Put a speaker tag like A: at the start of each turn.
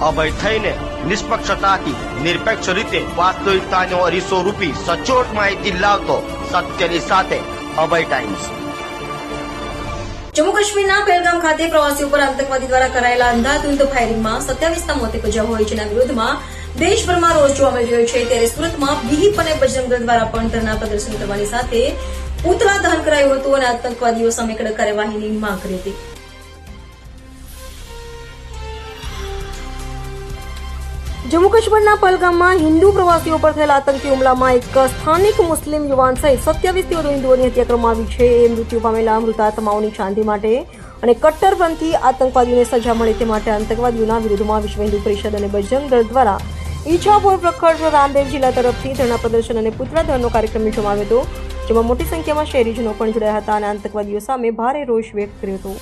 A: અભય થઈને નિષ્પક્ષતાથી, નિરપેક્ષ રીતે વાસ્તવિકતાનો અરીસો રૂપી સચોટ માહિતી લાવતો સત્યની સાથે અભય ટાઈમ્સ
B: જમ્મુ કાશ્મીરના પહેલગામ ખાતે પ્રવાસી ઉપર આતંકવાદી દ્વારા કરાયેલા અંધાધૂંધ ફાયરિંગમાં સત્યાવીસના મોતે પજ્યા હોય જેના વિરોધમાં દેશભરમાં રોષ જોવા મળી રહ્યો છે. ત્યારે સુરતમાં વિહિપ અને બજરંગ દ્વારા પણ ધરના પ્રદર્શન કરવાની સાથે પૂતળા દહન કરાયું હતું અને આતંકવાદીઓ સામે કડક કાર્યવાહીની માંગ કરી હતી. જમ્મુ કાશ્મીરના પહલગામમાં હિન્દુ પ્રવાસીઓ પર થયેલા આતંકી હુમલામાં એક સ્થાનિક મુસ્લિમ યુવાન સહિત વધુ હિન્દુઓની હત્યા કરવામાં આવી છે. એ મૃત્યુ પામેલા મૃતાત્માઓની શાંતિ માટે અને કટ્ટરપંથી આતંકવાદીઓને સજા મળે તે માટે આતંકવાદીઓના વિરોધમાં વિશ્વ હિન્દુ પરિષદ અને બજરંગ દળ દ્વારા ઈચ્છાપુર પ્રખર રામદેવ જિલ્લા તરફથી ધરણા પ્રદર્શન અને પુતળા દહનનો કાર્યક્રમ યોજવામાં આવ્યો હતો, જેમાં મોટી સંખ્યામાં શહેરીજનો પણ જોડાયા હતા અને આતંકવાદીઓ સામે ભારે રોષ વ્યક્ત કર્યો હતો.